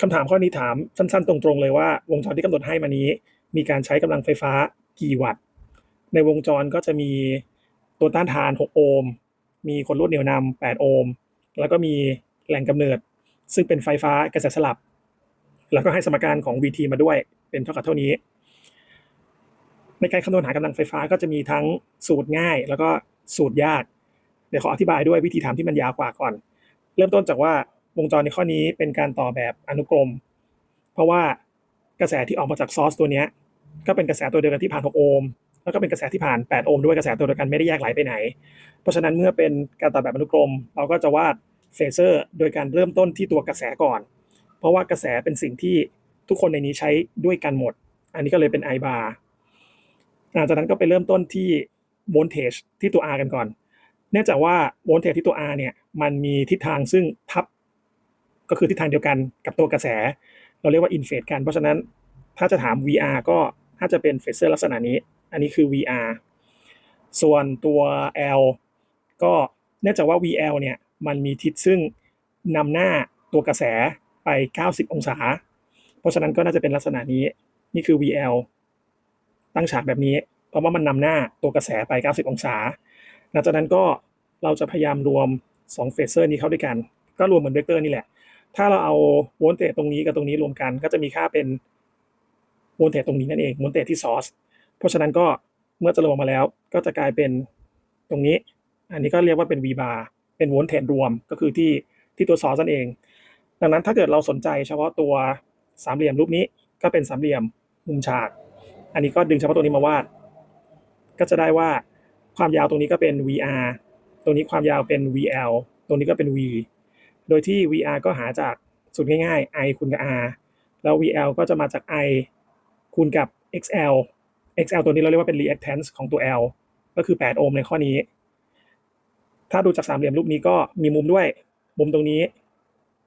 คำถามข้อนี้ถามสั้นๆ ตรงๆเลยว่า วงจรที่กำหนดให้มานี้ มีการใช้กำลังไฟฟ้ากี่วัตต์ ในวงจรก็จะมีตัวต้านทาน 6 โอห์มมีคนลวดเหนี่ยวนำ8โอห์มแล้วก็มีแหล่งกำเนิด ซึ่งเป็นไฟฟ้ากระแสสลับ แล้วก็ให้สมการของ VT มาด้วยเป็นเท่ากับเท่านี้ ในการคำนวณหากำลังไฟฟ้าก็จะมีทั้งสูตรง่าย แล้วก็สูตรยาก เดี๋ยวขออธิบายด้วยวิธีทำที่มันยาวกว่าก่อน เริ่มต้นจากว่า วงจรในข้อนี้เป็นการต่อแบบอนุกรม เพราะว่ากระแสที่ออกมาจากซอร์สตัวนี้ก็เป็นกระแสตัวเดียวกันที่ผ่าน 6 โอห์มแล้วก็เป็นกระแสที่ผ่าน 8 โอห์มด้วยกระแสตัวเดียวกันไม่ได้แยกไหลไปไหน เพราะฉะนั้นเมื่อเป็นการต่อแบบอนุกรม เราก็จะวาดเฟเซอร์โดยการเริ่มต้นที่ตัวกระแสก่อน เพราะว่ากระแสเป็นสิ่งที่ทุกคนในนี้ใช้ด้วยกันหมด อันนี้ก็เลยเป็น I bar หลังจากนั้นก็ไปเริ่มต้นที่โวลเทจที่ตัว R กันก่อน เนื่องจากว่าโวลเทจที่ตัว R เนี่ยมันมีทิศทางซึ่งทับ ก็คือทิศทางเดียวกันกับตัวกระแส เราเรียกว่าอินเฟสกัน เพราะฉะนั้นถ้าจะถาม VR ก็ถ้าจะเป็นเฟเซอร์ลักษณะนี้ อันนี้คือ VR ส่วนตัว L ก็เนื่องจากว่า VL เนี่ยมันมีทิศซึ่งนำหน้าตัวกระแสไป 90 องศา เพราะฉะนั้นก็น่าจะเป็นลักษณะนี้ นี่คือ VL ตั้งฉากแบบนี้ เพราะว่ามันนำหน้าตัวกระแสไป 90 องศา หลังจากนั้นก็เราจะพยายามรวม2เฟเซอร์นี้เข้าด้วยกัน ก็รวมเหมือนเวกเตอร์นี่แหละ ถ้าเราเอาโวลเทจตรงนี้กับตรงนี้รวมกัน ก็จะมีค่าเป็นโวลเทจตรงนี้นั่นเองโวลเทจที่ซอร์สเพราะฉะนั้นก็เมื่อจะรวมมาแล้ว ก็จะกลายเป็นตรงนี้ อันนี้ก็เรียกว่าเป็น V bar เป็นโวลเทจรวมก็คือที่ที่ตัวซอร์สนั่นเอง ดังนั้นถ้าเกิดเราสนใจเฉพาะตัวสามเหลี่ยมรูปนี้ก็เป็นสามเหลี่ยมมุมฉาก อันนี้ก็ดึงเฉพาะตัวนี้มาวาด ก็จะได้ว่าความยาวตรงนี้ก็เป็น VR ตรงนี้ความยาวเป็น VL ตรงนี้ก็เป็น V โดยที่ VR ก็หาจากสูตรง่ายๆ I คูณกับ R แล้ว VL ก็จะมาจาก I คูณกับ XL XL ตัวนี้เราเรียกว่าเป็น reactance ของตัว L ก็คือ 8 โอห์มในข้อนี้ ถ้าดูจากสามเหลี่ยมรูปนี้ก็มีมุมด้วย มุมตรงนี้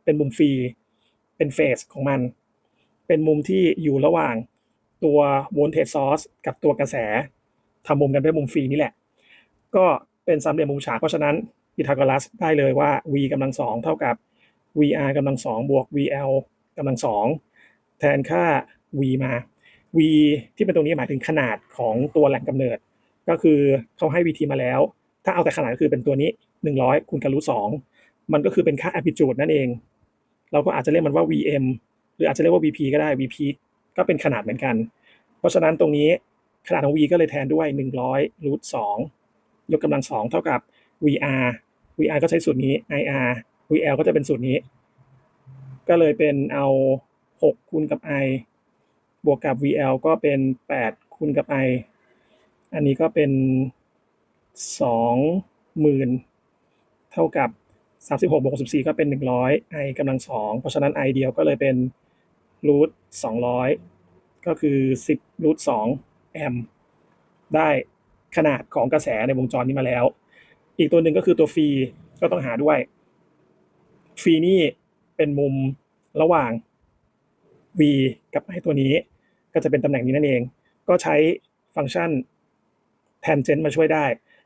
เป็นมุมฟรี เป็นเฟสของมัน เป็นมุมที่อยู่ระหว่างตัว voltage source กับตัวกระแสทำมุมกันด้วยมุมฟรีนี่แหละ ก็เป็นสามเหลี่ยมมุมฉากเพราะฉะนั้น พีทาโกรัสได้เลยว่า v กำลังสองเท่ากับ vr กำลังสองบวก vl กำลังสองแทนค่า v มา v ที่เป็นตรงนี้หมายถึงขนาดของตัวแหล่งกำเนิด ก็คือเขาให้ vt มาแล้ว ถ้าเอาแต่ขนาดก็คือเป็นตัวนี้ 100คูณกับรูทสองมันก็คือเป็นค่า amplitude นั่นเอง เราก็อาจจะเรียกมันว่า vm หรืออาจจะเรียกว่า vp ก็ได้ vp ก็เป็นขนาดเหมือนกัน เพราะฉะนั้นตรงนี้ขนาดของ v ก็เลยแทนด้วย 100รูทสองยกกำลังสองเท่ากับ vr vr ก็ใช้สูตรนี้ ir vl ก็จะเป็นสูตรนี้ ก็เลยเป็นเอา 6 คูณกับ i บวกกับ vl ก็เป็น 8 คูณกับ i อันนี้ก็เป็น 20,000 เท่ากับ 36บวก64 ก็เป็น 100 i กำลังสองเพราะฉะนั้น i เดียวก็เลยเป็นรูท200 ก็คือ 10รูท2แอมป์ได้ขนาดของกระแสในวงจรนี้มาแล้ว อีกตัวหนึ่งก็คือตัวฟรีก็ต้องหาด้วยฟรีนี่เป็นมุมระหว่าง v กับไอตัวนี้ ก็จะเป็นตำแหน่งนี้นั่นเอง ก็ใช้ฟังก์ชัน tangent มาช่วยได้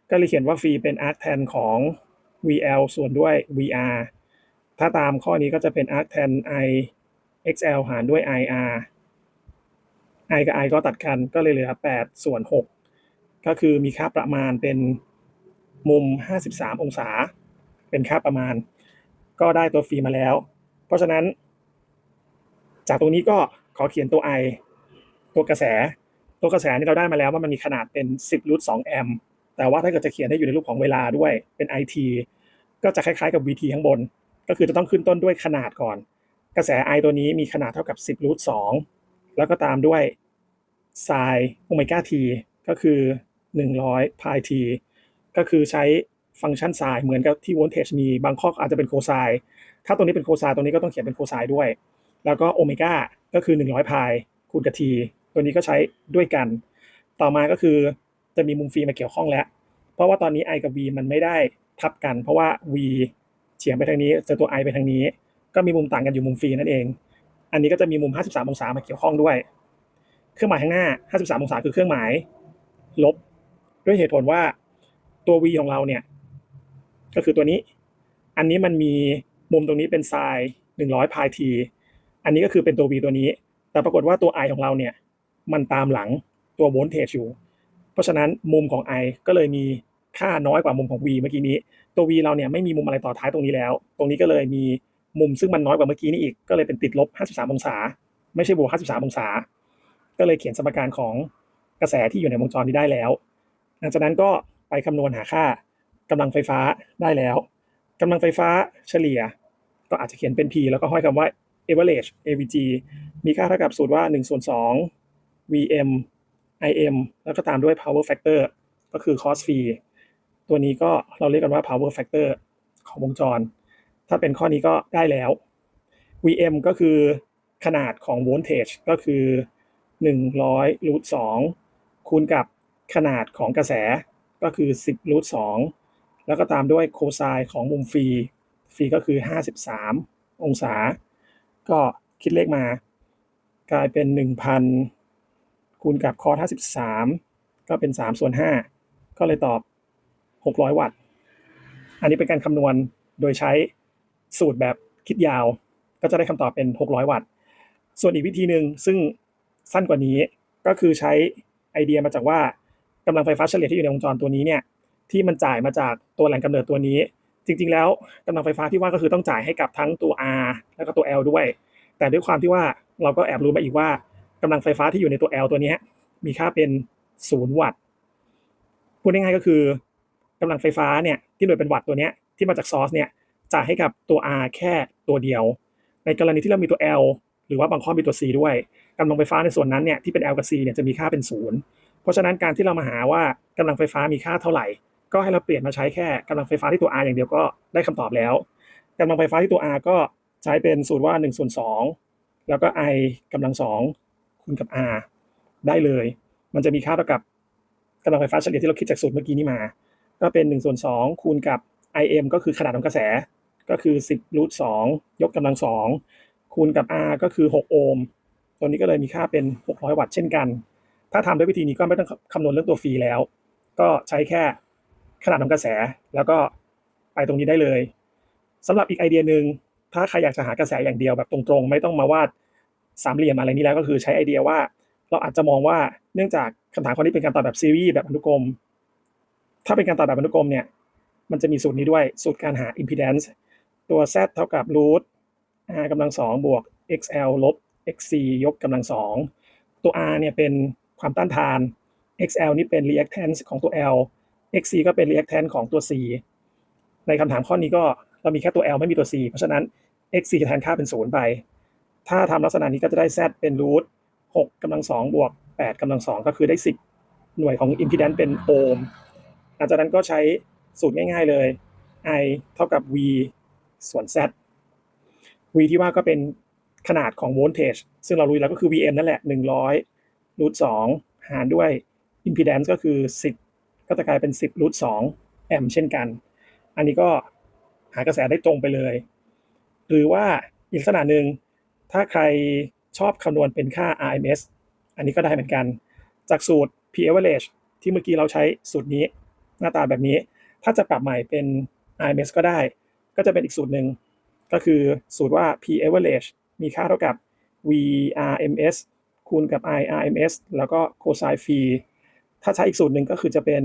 ก็เลยเขียนว่าฟรีเป็น arctan ของ vl ส่วนด้วย vr ถ้าตามข้อนี้ก็จะเป็น arctan i xl หารด้วย ir i กับ i ก็ตัดกันก็เลยเหลือ8ส่วน 6 ก็คือมีค่าประมาณเป็น มุม 53 องศา เป็นค่าประมาณ ก็ได้ตัวฟรีมาแล้ว เพราะฉะนั้น จากตรงนี้ก็ขอเขียนตัว i ตัวกระแส ตัวกระแสนี่เราได้มาแล้วว่ามันมีขนาดเป็น 10รูท2แอมป์แต่ว่าถ้าเกิดจะเขียนให้อยู่ในรูปของเวลาด้วยเป็น IT ก็จะคล้ายๆกับ VT ข้างบน ก็คือจะต้องขึ้นต้นด้วยขนาดก่อน กระแส I ตัวนี้มีขนาดเท่ากับ 10รูท2แล้วก็ตามด้วย sin โอเมก้า t ก็คือ 100 pi t ก็คือใช้ฟังก์ชันไซน์เหมือนกับที่โวลเทจมีบางข้ออาจจะเป็นโคไซน์ถ้าตรงนี้เป็นโคไซน์ตรงนี้ก็ต้องเขียนเป็นโคไซน์ด้วย แล้วก็โอเมก้าก็คือ 100 พายคูณกับ t ตัวนี้ก็ใช้ด้วยกัน ต่อมาก็คือจะมีมุมฟรีมาเกี่ยวข้องแล้ว เพราะว่าตอนนี้ i กับ v มันไม่ได้ทับกัน เพราะว่า v เฉียงไปทางนี้เจอตัว i ไปทางนี้ ก็มีมุมต่างกันอยู่มุมฟรีนั่นเอง อันนี้ก็จะมีมุม 53 องศามาเกี่ยวข้องด้วย เครื่องหมายข้างหน้า 53 องศาคือเครื่องหมาย ลบ ด้วยเหตุผลว่า ตัว v ของเราเนี่ย ก็คือตัวนี้ อันนี้มันมีมุมตรงนี้เป็นไซน์100พาย t อันนี้ก็คือเป็นตัว V ตัวนี้ แต่ปรากฏว่าตัว I ของเราเนี่ย มันตามหลังตัว voltage อยู่ เพราะฉะนั้นมุมของ I ก็เลยมีค่าน้อยกว่ามุมของ V เมื่อกี้นี้ ตัว V เราเนี่ยไม่มีมุมอะไรต่อท้ายตรงนี้แล้ว ตรงนี้ก็เลยมีมุมซึ่งมันน้อยกว่าเมื่อกี้นี้อีก ก็เลยเป็นติดลบ 53 องศา ไม่ใช่บวก 53 องศา ก็เลยเขียนสมการของกระแสที่อยู่ในวงจรนี้ได้แล้ว หลังจากนั้นก็ ไปคำนวณหาค่ากำลังไฟฟ้าได้แล้วกำลังไฟฟ้าเฉลี่ย ก็อาจจะเขียนเป็น P แล้วก็ห้อยคำว่า average AVG มีค่าเท่ากับสูตรว่า1ส่วน2 VM IM แล้วก็ตามด้วย power factor ก็คือ cos phi ตัวนี้ก็เราเรียกกันว่า power factor ของวงจร ถ้าเป็นข้อนี้ก็ได้แล้ว VM ก็คือขนาดของ voltage ก็คือ 100รูท2คูณกับขนาดของกระแส ก็คือ 10รูท2แล้วก็ตามด้วยโคไซน์ของมุมฟรีฟรีก็คือ 53 องศา ก็คิดเลขมา กลายเป็น 1,000 คูณกับคอ53 ก็เป็น 3 ส่วน 5 ก็เลยตอบ 600 วัตต์ อันนี้เป็นการคำนวณโดยใช้สูตรแบบคิดยาว ก็จะได้คำตอบเป็น 600 วัตต์ ส่วนอีกวิธีหนึ่งซึ่งสั้นกว่านี้ก็คือใช้ไอเดียมาจากว่า กำลังไฟฟ้าเฉลี่ยที่อยู่ในวงจรตัวนี้เนี่ยที่มันจ่ายมาจากตัวแหล่งกำเนิดตัวนี้ จริง ๆ แล้วกำลังไฟฟ้าที่ว่าก็คือต้องจ่ายให้กับทั้งตัว R แล้วก็ตัว L ด้วย แต่ด้วยความที่ว่าเราก็แอบรู้มาอีกว่ากำลังไฟฟ้าที่อยู่ในตัว L ตัวนี้มีค่าเป็น0วัตต์พูดง่ายๆก็คือกำลังไฟฟ้าเนี่ยที่หน่วยเป็นวัตต์ตัวนี้ที่มาจากซอร์สเนี่ยจ่ายให้กับตัว R แค่ตัวเดียว ในกรณีที่เรามีตัว L หรือว่าบางข้อมีตัว C ด้วยกำลังไฟฟ้าในส่วนนั้นเนี่ยที่เป็น L กับ C เนี่ยจะมีค่าเป็นศูนย์ เพราะฉะนั้นการที่เรามาหาว่ากำลังไฟฟ้ามีค่าเท่าไหร่ ก็ให้เราเปลี่ยนมาใช้แค่กำลังไฟฟ้าที่ตัว R อย่างเดียวก็ได้คำตอบแล้วกำลังไฟฟ้าที่ตัว R ก็ใช้เป็นสูตรว่า1ส่วน2แล้วก็ I กำลัง2คูณกับ R ได้เลย มันจะมีค่าเท่ากับกำลังไฟฟ้าเฉลี่ยที่เราคิดจากสูตรเมื่อกี้นี้มา ก็เป็น1ส่วน2คูณกับ IM ก็คือขนาดของกระแสก็คือ 10รูท2ยกกำลัง 2 คูณกับ R ก็คือ 6 โอห์ม ตัวนี้ก็เลยมีค่าเป็น 600 วัตต์เช่นกัน ถ้าทำด้วยวิธีนี้ก็ไม่ต้องคำนวณเรื่องตัวฟรีแล้ว ก็ใช้แค่ขนาดของกระแส แล้วก็ไปตรงนี้ได้เลยสำหรับอีกไอเดียหนึ่งถ้าใครอยากจะหากระแสอย่างเดียวแบบตรงๆ ไม่ต้องมาวาดสามเหลี่ยมอะไรนี้แล้วก็คือใช้ไอเดียว่า เราอาจจะมองว่าเนื่องจากคำถามข้อนี้เป็นการตอบแบบซีรีส์แบบอนุกรม ถ้าเป็นการตอบแบบอนุกรมเนี่ยมันจะมีสูตรนี้ด้วยสูตรการหา impedance ตัว z เท่ากับ root r กำลังสองบวก xl ลบ xc ยกกำลังสองตัว r เนี่ยเป็น ความต้านทาน xl นี่เป็น reactance ของตัว l xc ก็เป็น reactance ของตัว c ในคำถามข้อนี้ก็เรามีแค่ตัว l ไม่มีตัว c เพราะฉะนั้น xc จะแทนค่าเป็นศูนย์ไป ถ้าทำลักษณะนี้ก็จะได้ z เป็น root 6กำลังสองบวก8กำลังสองก็คือได้10หน่วยของ impedance เป็นโอห์มหลังจากนั้นก็ใช้สูตรง่ายๆเลย i เท่ากับ v ส่วน z v ที่ว่าก็เป็นขนาดของ voltage ซึ่งเรารู้แล้วก็คือ vm นั่นแหละ100 รูท2หารด้วย impedance ก็คือ 10 ก็จะกลายเป็น 10รูท2แอมป์เช่นกัน อันนี้ก็หากระแสได้ตรงไปเลย หรือว่าอีกลักษณะหนึ่งถ้าใครชอบคำนวณเป็นค่า RMS อันนี้ก็ได้เหมือนกัน จากสูตร P average ที่เมื่อกี้เราใช้สูตรนี้หน้าตาแบบนี้ ถ้าจะปรับใหม่เป็น RMS ก็ได้ ก็จะเป็นอีกสูตรหนึ่งก็คือสูตรว่า P average มีค่าเท่ากับ VRMS คูณกับ IRMS แล้วก็ cosine phi ถ้าใช้อีกสูตรหนึ่งก็คือจะเป็น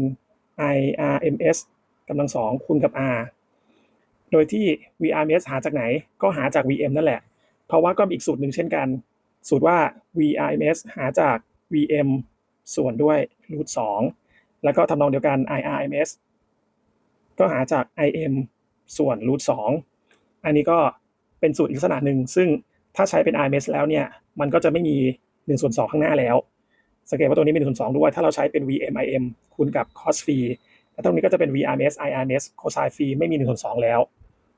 IRMS กำลังสองคูณกับ R โดยที่ VRMS หาจากไหนก็หาจาก VM นั่นแหละ เพราะว่าก็มีอีกสูตรหนึ่งเช่นกัน สูตรว่า VRMS หาจาก VM ส่วนด้วยรูท2แล้วก็ทำนองเดียวกัน IRMS ก็หาจาก IM ส่วนรูท2อันนี้ก็เป็นสูตรอีกลักษณะหนึ่งซึ่งถ้าใช้เป็น IMS แล้วเนี่ย มันก็จะไม่มี หนึ่งส่วนสองข้างหน้าแล้ว สังเกตว่าตัวนี้เป็น1ส่วนสองด้วย ถ้าเราใช้เป็น VM IM คูณกับ cos phi แล้วตรงนี้ก็จะเป็น VRMS IRMS cosine phi ไม่มีหนึ่งส่วนสองแล้ว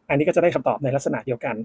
อันนี้ก็จะได้คำตอบในลักษณะเดียวกัน